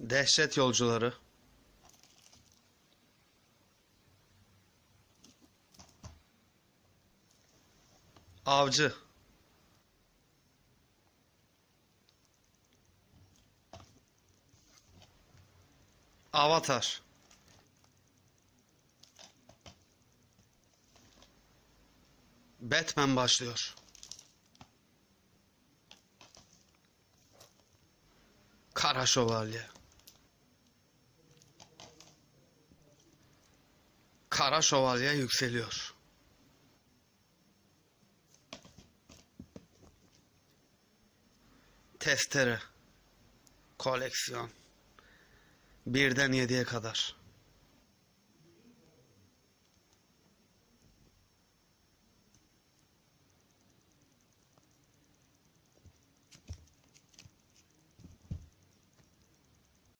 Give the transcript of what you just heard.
Dehşet yolcuları. Avcı. Avatar. Batman başlıyor. Kara Şövalye. Kara Şövalye yükseliyor. Testere. Koleksiyon. Birden yediye kadar.